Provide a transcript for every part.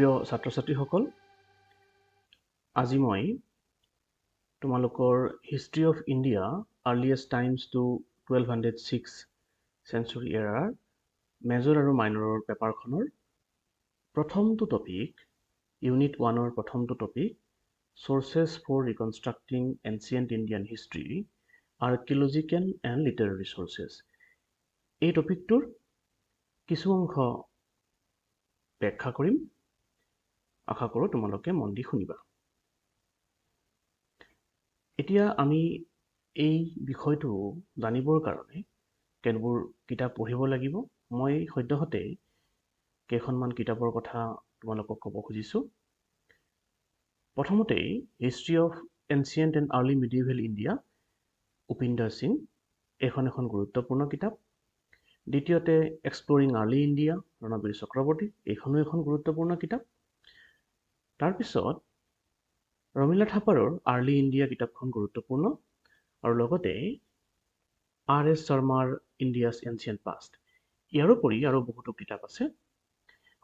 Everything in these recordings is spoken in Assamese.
প্ৰিয় ছাত্ৰ ছাত্ৰীসকল আজি মই তোমালোকৰ history of India earliest times to twelve hundred six century এৰাৰ মেজৰ আৰু মাইনৰৰ পেপাৰখনৰ প্ৰথমটো টপিক ইউনিট ওৱানৰ প্ৰথমটো topic sources for reconstructing ancient Indian history archaeological and literary sources এই টপিকটোৰ কিছু অংশ ব্যাখ্যা কৰিম। আশা কৰোঁ তোমালোকে মন দি শুনিবা। এতিয়া আমি এই বিষয়টো জানিবৰ কাৰণে কেতবোৰ কিতাপ পঢ়িব লাগিব। মই সদ্যহতে কেইখনমান কিতাপৰ কথা তোমালোকক ক'ব খুজিছোঁ। প্ৰথমতেই history of ancient and early medieval India Upendra Singh এইখন এখন গুৰুত্বপূৰ্ণ কিতাপ। দ্বিতীয়তে exploring early India Ranabir Chakravarti এইখনো এখন গুৰুত্বপূৰ্ণ কিতাপ। তাৰপিছত ৰমীলা থাপাৰৰ আৰ্লি ইণ্ডিয়া কিতাপখন গুৰুত্বপূৰ্ণ আৰু লগতে আৰ এছ শৰ্মাৰ ইণ্ডিয়াছ এনচিয়েণ্ট পাষ্ট। ইয়াৰোপৰি আৰু বহুতো কিতাপ আছে।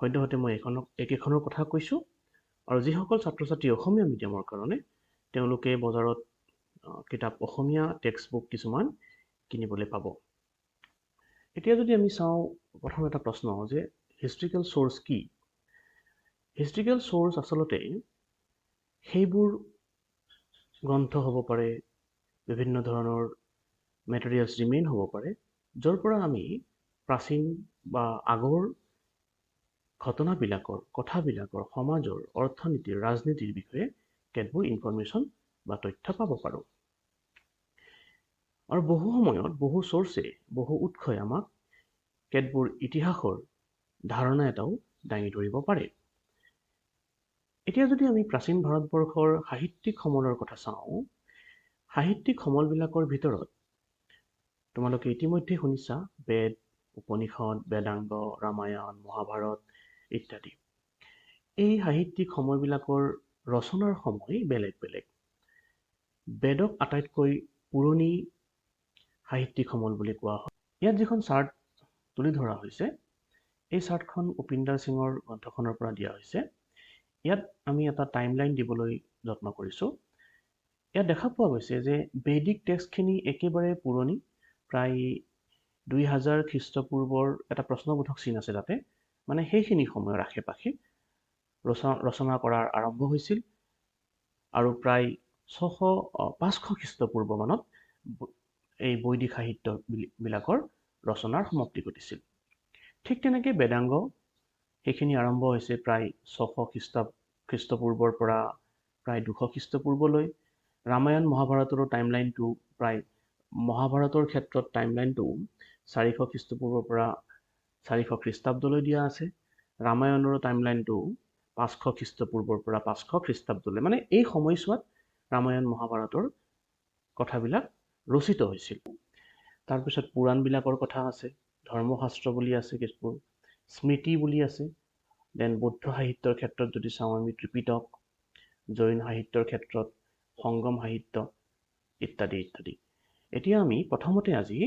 সদ্যহতে মই এইখনক একেখনৰ কথা কৈছোঁ। আৰু যিসকল ছাত্ৰ ছাত্ৰী অসমীয়া মিডিয়ামৰ কাৰণে তেওঁলোকে বজাৰত কিতাপ অসমীয়া টেক্সট বুক কিছুমান কিনিবলৈ পাব। এতিয়া যদি আমি চাওঁ প্ৰথম এটা প্ৰশ্ন যে হিষ্ট্ৰিকেল চ'ৰ্চ কি? হিষ্ট্ৰিকেল চ'ৰ্চ আচলতে সেইবোৰ গ্ৰন্থ হ'ব পাৰে বিভিন্ন ধৰণৰ মেটেৰিয়েলছ ৰিমেইন হ'ব পাৰে য'ৰ পৰা আমি প্ৰাচীন বা আগৰ ঘটনাবিলাকৰ কথাবিলাকৰ সমাজৰ অৰ্থনীতিৰ ৰাজনীতিৰ বিষয়ে কেতবোৰ ইনফৰ্মেশ্যন বা তথ্য পাব পাৰোঁ। আৰু বহু সময়ত বহু চ'ৰ্চে বহু উৎসই আমাক কেতবোৰ ইতিহাসৰ ধাৰণা এটাও দাঙি ধৰিব পাৰে। এতিয়া যদি আমি প্ৰাচীন ভাৰতবৰ্ষৰ সাহিত্যিক সমলৰ কথা চাওঁ সাহিত্যিক সমলবিলাকৰ ভিতৰত তোমালোকে ইতিমধ্যে শুনিছা বেদ উপনিষদ বেদাংগ ৰামায়ণ মহাভাৰত ইত্যাদি। এই সাহিত্যিক সময়বিলাকৰ ৰচনাৰ সময় বেলেগ বেলেগ। বেদক আটাইতকৈ পুৰণি সাহিত্যিক সমল বুলি কোৱা হয়। ইয়াত যিখন চাৰ্ট তুলি ধৰা হৈছে এই চাৰ্টখন উপেন্দ্ৰ সিঙৰ গ্ৰন্থখনৰ পৰা দিয়া হৈছে। ইয়াত আমি এটা টাইমলাইন দিবলৈ যত্ন কৰিছোঁ। ইয়াত দেখা পোৱা গৈছে যে বেদিক টেক্সটখিনি একেবাৰে পুৰণি প্ৰায় দুই হাজাৰ খ্ৰীষ্টপূৰ্বৰ এটা প্ৰশ্নবোধক চিন আছে তাতে। মানে সেইখিনি সময়ৰ আশে পাশে ৰচনা কৰাৰ আৰম্ভ হৈছিল আৰু প্ৰায় ছশ পাঁচশ খ্ৰীষ্টপূৰ্বমানত এই বৈদিক সাহিত্য বিলাকৰ ৰচনাৰ সমাপ্তি ঘটিছিল। ঠিক তেনেকৈ বেদাংগ সেইখিনি আৰম্ভ হৈছে প্ৰায় ছশ খ্ৰীষ্ট খ্ৰীষ্টপূৰ্বৰ পৰা প্ৰায় দুশ খ্ৰীষ্টপূৰ্বলৈ। ৰামায়ণ মহাভাৰতৰো টাইমলাইনটো প্ৰায় মহাভাৰতৰ ক্ষেত্ৰত টাইমলাইনটো চাৰিশ খ্ৰীষ্টপূৰ্বৰ পৰা চাৰিশ খ্ৰীষ্টাব্দলৈ দিয়া আছে। ৰামায়ণৰো টাইমলাইনটো পাঁচশ খ্ৰীষ্টপূৰ্বৰ পৰা পাঁচশ খ্ৰীষ্টাব্দলৈ। মানে এই সময়ছোৱাত ৰামায়ণ মহাভাৰতৰ কথাবিলাক ৰচিত হৈছিল। তাৰপিছত পুৰাণবিলাকৰ কথা আছে ধৰ্মশাস্ত্ৰ বুলি আছে কিছুবোৰ। স্মৃতি বুলি আছে। দেন বৌদ্ধ সাহিত্যৰ ক্ষেত্ৰত যদি চাওঁ আমি ত্ৰিপিটক জৈন সাহিত্যৰ ক্ষেত্ৰত সংগম সাহিত্য ইত্যাদি ইত্যাদি। এতিয়া আমি প্ৰথমতে আজি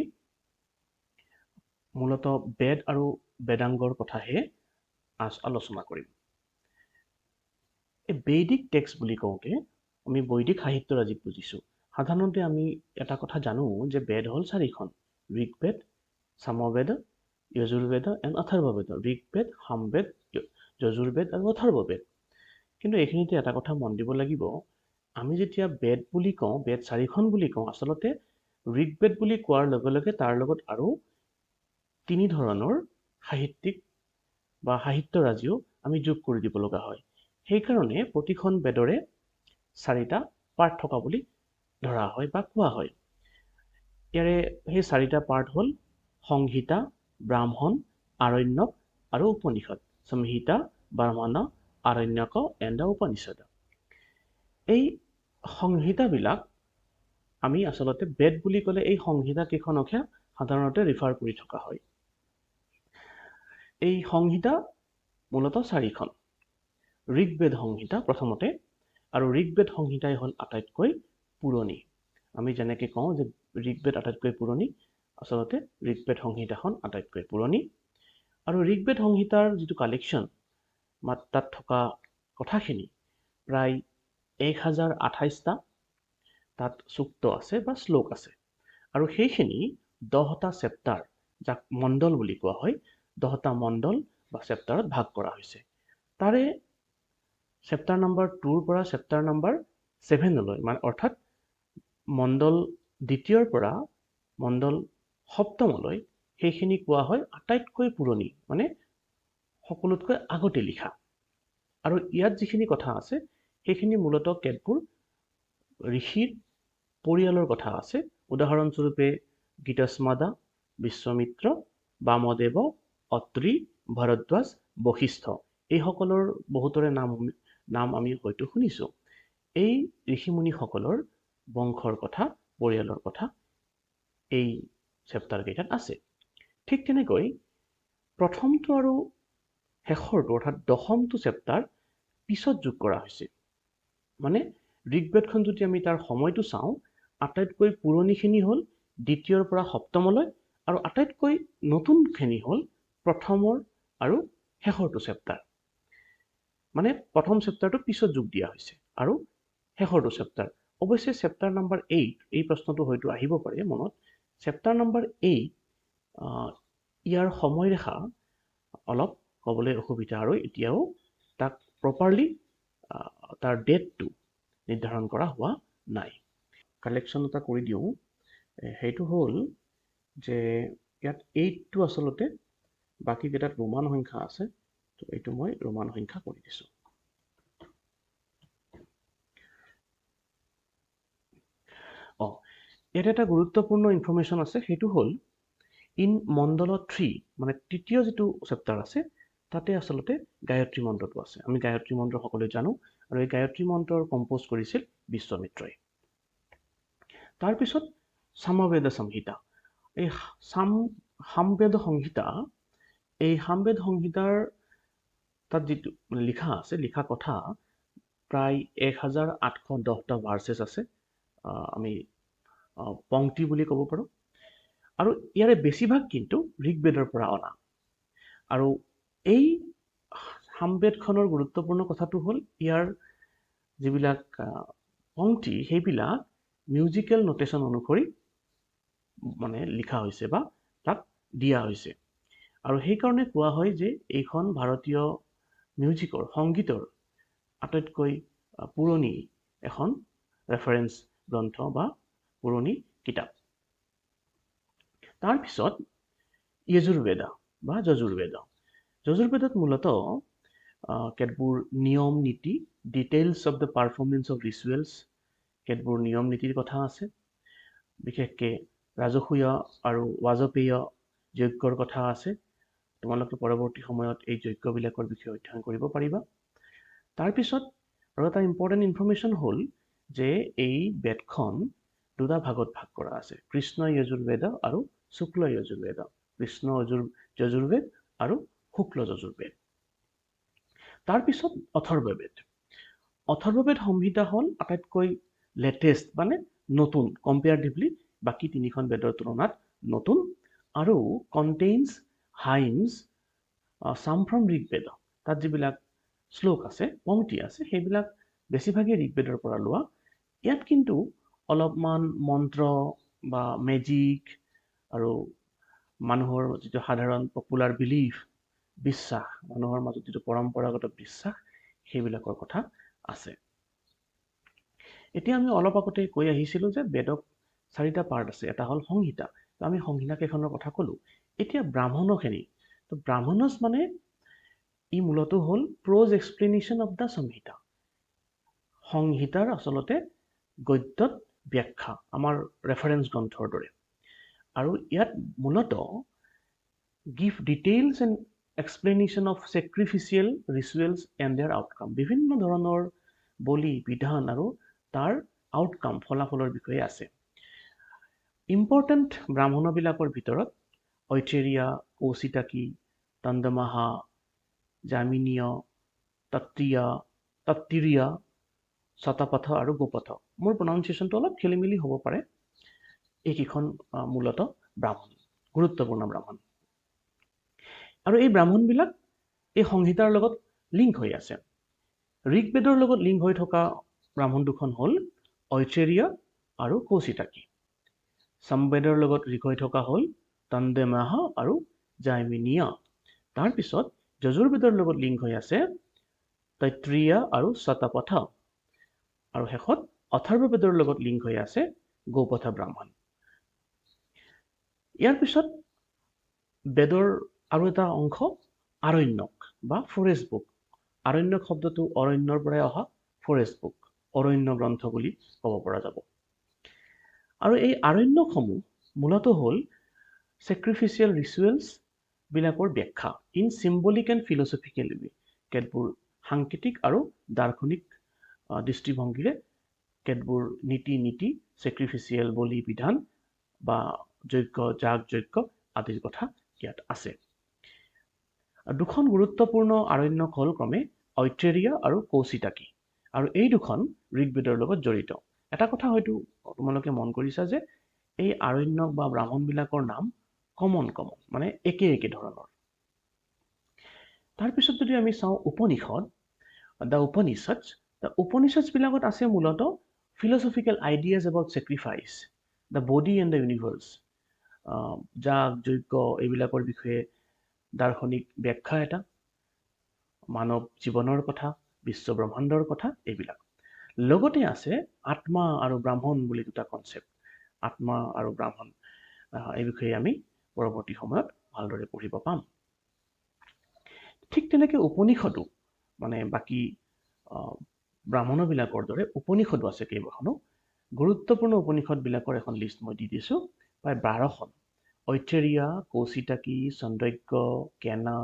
মূলত বেদ আৰু বেদাংগৰ কথাহে আলোচনা কৰিম। এই বৈদিক টেক্সট বুলি কওঁতে আমি বৈদিক সাহিত্যৰ আজি বুজিছোঁ। সাধাৰণতে আমি এটা কথা জানো যে বেদ হ'ল চাৰিখন ঋগবেদ সামবেদ যজুৰ্বেদ এণ্ড অথৰ্ববেদ ঋগবেদ সামবেদ যজুৰ্বেদ আৰু অথৰ্ববেদ। কিন্তু এইখিনিতে এটা কথা মন দিব লাগিব। আমি যেতিয়া বেদ বুলি কওঁ বেদ চাৰিখন বুলি কওঁ আচলতে ঋগবেদ বুলি কোৱাৰ লগে লগে তাৰ লগত আৰু তিনি ধৰণৰ সাহিত্যিক বা সাহিত্যৰাজিও আমি যোগ কৰি দিব লগা হয়। সেইকাৰণে প্ৰতিখন বেদৰে চাৰিটা পাৰ্ট থকা বুলি ধৰা হয় বা কোৱা হয়। ইয়াৰে সেই চাৰিটা পাৰ্ট হ'ল সংহিতা ব্ৰাহ্মণ আৰণ্যক আৰু উপনিষদ। সংহিতা ব্ৰাহ্মণ আৰণ্যক এণ্ড উপনিষদ। এই সংহিতাবিলাক আমি আচলতে বেদ বুলি ক'লে এই সংহিতা কেইখনকহে সাধাৰণতে ৰিফাৰ কৰি থকা হয়। এই সংহিতা মূলতঃ চাৰিখন। ঋগবেদ সংহিতা প্ৰথমতে আৰু ঋগবেদ সংহিতাই হ'ল আটাইতকৈ পুৰণি। আমি যেনেকৈ কওঁ যে ঋগবেদ আটাইতকৈ পুৰণি আচলতে ঋগবেদ সংহিতাখন আটাইতকৈ পুৰণি। আৰু ঋগবেদ সংহিতাৰ যিটো কালেকশ্যন তাত থকা কথাখিনি প্ৰায় এক হাজাৰ আঠাইছটা তাত চুক্ত আছে বা শ্লোক আছে। আৰু সেইখিনি দহটা চেপ্টাৰ যাক মণ্ডল বুলি কোৱা হয় দহটা মণ্ডল বা চেপ্টাৰত ভাগ কৰা হৈছে। তাৰে চেপ্টাৰ নম্বৰ টুৰ পৰা চেপ্টাৰ নম্বৰ ছেভেনলৈ মানে অৰ্থাৎ মণ্ডল দ্বিতীয়ৰ পৰা মণ্ডল সপ্তমলৈ সেইখিনি কোৱা হয় আটাইতকৈ পুৰণি মানে সকলোতকৈ আগতে লিখা। আৰু ইয়াত যিখিনি কথা আছে সেইখিনি মূলতঃ কেতবোৰ ঋষিৰ পৰিয়ালৰ কথা আছে। উদাহৰণস্বৰূপে গীতস্মাদা বিশ্বমিত্ৰ বামদেৱ অত্ৰি ভৰদ্বাজ বশিষ্ঠ। এইসকলৰ বহুতৰে নাম নাম আমি হয়তো শুনিছোঁ। এই ঋষিমুনিসকলৰ বংশৰ কথা পৰিয়ালৰ কথা এই চেপ্টাৰকেইটাত আছে। ঠিক তেনেকৈ প্ৰথমটো আৰু শেষৰটো অৰ্থাৎ দশমটো চেপ্টাৰ পিছত যোগ কৰা হৈছে। মানে ঋগবেদখন যদি আমি তাৰ সময়টো চাওঁ আটাইতকৈ পুৰণিখিনি হ'ল দ্বিতীয়ৰ পৰা সপ্তমলৈ আৰু আটাইতকৈ নতুনখিনি হ'ল প্ৰথমৰ আৰু শেষৰটো চেপ্টাৰ মানে প্ৰথম চেপ্টাৰটো পিছত যোগ দিয়া হৈছে আৰু শেষৰটো চেপ্টাৰ অৱশ্যে চেপ্টাৰ নম্বৰ এইট এই প্ৰশ্নটো হয়তো আহিব পাৰে মনত চেপ্টাৰ নম্বৰ এইট ইয়াৰ সময়ৰেখা অলপ ক'বলৈ অসুবিধা আৰু এতিয়াও তাক প্ৰপাৰলি তাৰ ডেটটো নিৰ্ধাৰণ কৰা হোৱা নাই। কালেকশ্যন এটা কৰি দিওঁ। সেইটো হ'ল যে ইয়াত এইটটো আচলতে বাকীকেইটাত ৰোমান সংখ্যা আছে তো এইটো মই ৰোমান সংখ্যা কৰি দিছোঁ। ইয়াত এটা গুৰুত্বপূৰ্ণ ইনফৰ্মেশ্যন আছে সেইটো হ'ল ইন মণ্ডল থ্ৰী মানে তৃতীয় যিটো চেপ্টাৰ আছে তাতে আচলতে গায়ত্ৰী মন্ত্ৰটো আছে। আমি গায়ত্ৰী মন্ত্ৰ সকলোৱে জানো আৰু এই গায়ত্ৰী মন্ত্ৰৰ কম্প'জ কৰিছিল বিশ্বমিত্ৰই। তাৰপিছত সামবেদ সংহিতা। এই সাম সামবেদ সংহিতা এই সামবেদ সংহিতাৰ তাত যিটো লিখা আছে লিখা কথা প্ৰায় এক হাজাৰ আঠশ দহটা ভাৰ্চেছ আছে। আমি পংক্তি বুলি ক'ব পাৰোঁ। আৰু ইয়াৰে বেছিভাগ কিন্তু ঋগবেদৰ পৰা অনা। আৰু এই সামবেদখনৰ গুৰুত্বপূৰ্ণ কথাটো হ'ল ইয়াৰ যিবিলাক পংক্তি সেইবিলাক মিউজিকেল নটেশ্যন অনুসৰি মানে লিখা হৈছে বা তাক দিয়া হৈছে। আৰু সেইকাৰণে কোৱা হয় যে এইখন ভাৰতীয় মিউজিকৰ সংগীতৰ আটাইতকৈ পুৰণি এখন ৰেফাৰেঞ্চ গ্ৰন্থ বা পুৰণি কিতাপ। তাৰপিছত য়েজুৰ্বেদা বা যজুৰ্বেদা। যজুৰ্বেদত মূলতঃ কেতবোৰ নিয়ম নীতি details of the performance of rituals কেতবোৰ নিয়ম নীতিৰ কথা আছে। বিশেষকৈ ৰাজসূয় আৰু ৱাজপেয় যজ্ঞৰ কথা আছে। তোমালোকে পৰৱৰ্তী সময়ত এই যজ্ঞবিলাকৰ বিষয়ে অধ্যয়ন কৰিব পাৰিবা। তাৰপিছত আৰু এটা ইম্পৰ্টেণ্ট ইনফৰ্মেশ্যন হ'ল যে এই বেদখন দুটা ভাগত ভাগ কৰা আছে। কৃষ্ণ যজুৰ্বেদ আৰু শুক্ল যজুৰ্বেদ। কৃষ্ণ যজুৰ যজুৰ্বেদ আৰু শুক্ল যজুৰ্বেদ। তাৰপিছত অথৰ্ববেদ। অথৰ্ববেদ সংহিতা হ'ল আটাইতকৈ লেটেষ্ট মানে নতুন কম্পেয়াৰটিভলি বাকী তিনিখন বেদৰ তুলনাত নতুন আৰু contains hymns some from Rigveda. তাত যিবিলাক শ্লোক আছে পংক্তি আছে সেইবিলাক বেছিভাগেই ঋগবেদৰ পৰা লোৱা। ইয়াত কিন্তু অলপমান মন্ত্ৰ বা মেজিক আৰু মানুহৰ যিটো সাধাৰণ পপুলাৰ বিলিফ বিশ্বাস মানুহৰ মাজত যিটো পৰম্পৰাগত বিশ্বাস সেইবিলাকৰ কথা আছে। এতিয়া আমি অলপ আগতে কৈ আহিছিলোঁ যে বেদক চাৰিটা পাৰ্ট আছে। এটা হ'ল সংহিতা। আমি সংহিতা কেইখনৰ কথা ক'লোঁ। এতিয়া ব্ৰাহ্মণখিনি। তো ব্ৰাহ্মণজ মানে ই মূলতঃ হ'ল প্ৰ'জ এক্সপ্লেনেশ্যন অফ দ্য সংহিতা। সংহিতাৰ আচলতে গদ্যত ব্যাখ্যা, আমাৰ ৰেফাৰেঞ্চ গ্ৰন্থৰ দৰে। আৰু ইয়াত মূলত give details and explanation of sacrificial rituals and their outcome বিভিন্ন ধৰণৰ বলি, বিধান আৰু তাৰ আউটকাম ফলাফলৰ বিষয়ে আছে। ইম্পৰ্টেণ্ট ব্ৰাহ্মণবিলাকৰ ভিতৰত ঐথেৰিয়া কৌচিতাকী তন্দমাহা, জামিনীয় তত্ৰীয়া তত্তিৰিয়া, শতপথ আৰু গোপথ। মোৰ প্ৰনাউন্সিয়েশ্যনটো অলপ খেলি মেলি হ'ব পাৰে। এইকেইখন মূলতঃ ব্ৰাহ্মণ গুৰুত্বপূৰ্ণ ব্ৰাহ্মণ। আৰু এই ব্ৰাহ্মণবিলাক এই সংহিতাৰ লগত লিংক হৈ আছে। ঋগবেদৰ লগত লিংক হৈ থকা ব্ৰাহ্মণ দুখন হ'ল ঐচেৰিয়া আৰু কৌশিতাকী। চামবেদৰ লগত লিংক হৈ থকা হ'ল তন্দেমাহা আৰু জাইমিনিয়া। তাৰপিছত যজুৰ্বেদৰ লগত লিংক হৈ আছে তৈত্ৰীয়া আৰু শতপথ। আৰু শেষত অথৰ্ববেদৰ লগত লিংক হৈ আছে গৌপথ ব্ৰাহ্মণ। ইয়াৰ পিছত বেদৰ আৰু এটা অংশ আৰণ্যক বা ফৰেষ্ট বুক আৰণ্যক শব্দটো অৰণ্যৰ পৰাই অহা ফৰেষ্ট বুক অৰণ্য গ্ৰন্থ বুলি ক'ব পৰা যাব। আৰু এই আৰণ্যকসমূহ মূলত হ'ল ছেক্ৰিফিচিয়েল ৰিচুৱেলছ বিলাকৰ ব্যাখ্যা ইন চিম্বলিক এণ্ড ফিলচফিকেল কেতবোৰ সাংকেতিক আৰু দাৰ্শনিক দৃষ্টিভংগীৰে কেতবোৰ নীতি নীতি ছেক্ৰিফিচিয়েল বলি বিধান বা যজ্ঞ যাগ যজ্ঞ আদিৰ কথা ইয়াত আছে। দুখন গুৰুত্বপূৰ্ণ আৰণ্যক হ'ল ক্ৰমে ঐত্ৰেৰিয়া আৰু কৌশিতাকী আৰু এই দুখন ঋগবেদৰ লগত জড়িত। এটা কথা হয়তো তোমালোকে মন কৰিছা যে এই আৰণ্যক বা ব্ৰাহ্মণবিলাকৰ নাম কমন কমন মানে একে একে ধৰণৰ। তাৰপিছত যদি আমি চাওঁ উপনিষদ দ্য উপনিষদ দ্য উপনিষদবিলাকত আছে মূলত philosophical ideas about sacrifice the body and the universe যাগ যজ্ঞ এইবিলাকৰ বিষয়ে দাৰ্শনিক ব্যাখ্যা এটা মানৱ জীৱনৰ কথা বিশ্ব ব্ৰহ্মাণ্ডৰ কথা এইবিলাক। লগতে আছে আত্মা আৰু ব্ৰাহ্মণ বুলি দুটা কনচেপ্ট আত্মা আৰু ব্ৰাহ্মণ এই বিষয়ে আমি পৰৱৰ্তী সময়ত ভালদৰে পঢ়িব পাম। ঠিক তেনেকৈ উপনিষদো মানে বাকী ব্ৰাহ্মণবিলাকৰ দৰে উপনিষদো আছে কেইবাখনো। গুৰুত্বপূৰ্ণ উপনিষদবিলাকৰ এখন লিষ্ট মই দি দিছোঁ প্ৰায় বাৰখন। ঐত্ৰেৰিয়া কৌশিতাকী চন্দ্ৰজ্ঞ কেনা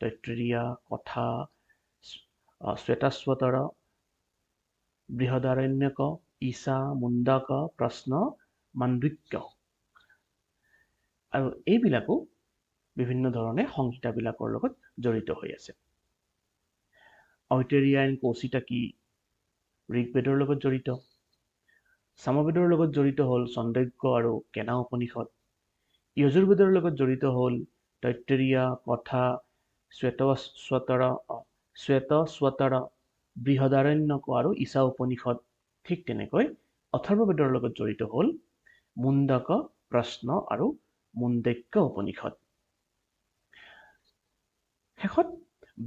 তৈত্ৰেৰিয়া কথা শ্বেতাস্বতৰ বৃহদাৰণ্যক ঈশা মুণ্ডক প্ৰশ্ন মাণ্ডুক্য। আৰু এইবিলাকো বিভিন্ন ধৰণে সংহিতাবিলাকৰ লগত জড়িত হৈ আছে। ঐতেৰিয়া এণ্ড কৌশিতাকী ঋগবেদৰ লগত জড়িত। চামবেদৰ লগত জড়িত হ'ল চন্দ্ৰজ্ঞ আৰু কেনা উপনিষদ। যজুৰ্বেদৰ লগত জড়িত হ'ল তৈত্তৰীয়া কথা শ্বেতস্বতৰ শ্বেতস্বতৰ বৃহদাৰণ্যক আৰু ঈশা উপনিষদ। ঠিক তেনেকৈ অথৰ্ববেদৰ লগত জড়িত হ'ল মুণ্ডক প্ৰশ্ন আৰু মুণ্ডক্য উপনিষদ। শেষত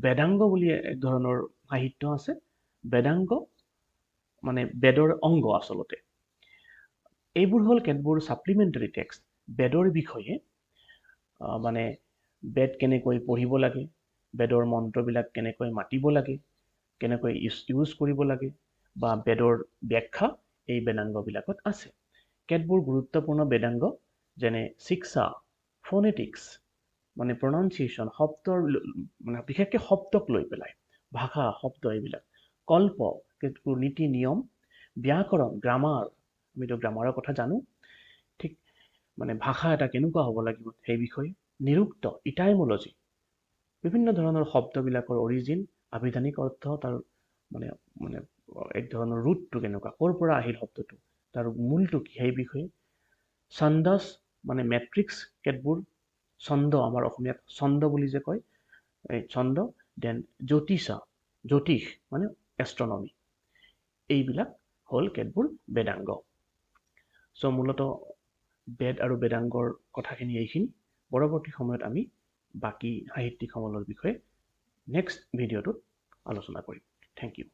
বেদাংগ বুলি এক ধৰণৰ সাহিত্য আছে। বেদাংগ মানে বেদৰ অংগ আচলতে। এইবোৰ হ'ল কেতবোৰ ছাপ্লিমেণ্টাৰী টেক্সট বেদৰ বিষয়ে মানে বেদ কেনেকৈ পঢ়িব লাগে বেদৰ মন্ত্ৰবিলাক কেনেকৈ মাতিব লাগে কেনেকৈ ইউজ কৰিব লাগে বা বেদৰ ব্যাখ্যা এই বেদাংগবিলাকত আছে। কেতবোৰ গুৰুত্বপূৰ্ণ বেদাংগ যেনে শিক্ষা ফনেটিক্স মানে প্ৰনাউন্সিয়েশ্যন শব্দৰ মানে বিশেষকৈ শব্দক লৈ পেলাই ভাষা শব্দ এইবিলাক। কল্প নীতি নিয়ম ব্যাকৰণ গ্ৰামাৰ আমিতো গ্ৰামাৰৰ কথা জানো মানে ভাষা এটা কেনেকুৱা হ'ব লাগিব সেই বিষয়ে নিৰুক্ত ইটাইমলজি বিভিন্ন ধৰণৰ শব্দবিলাকৰ অৰিজিন আবিধানিক অৰ্থ তাৰ মানে মানে এক ধৰণৰ ৰুটটো কেনেকুৱা ক'ৰ পৰা আহিল শব্দটো তাৰ মূলটো কি সেই বিষয়ে ছন্দছ মানে মেট্ৰিক্স কেতবোৰ ছন্দ আমাৰ অসমীয়াত ছন্দ বুলি যে কয় এই ছন্দ দেন জ্যোতিষা জ্যোতিষ মানে এষ্ট্ৰনমি এইবিলাক হ'ল কেতবোৰ বেদাংগ। চ' মূলত বেদ আৰু বেদাংগৰ কথাখিনি এইখিনি। পৰৱৰ্তী সময়ত আমি বাকী সাহিত্যিক সমলৰ বিষয়ে নেক্সট ভিডিঅ'টোত আলোচনা কৰিম। Thank U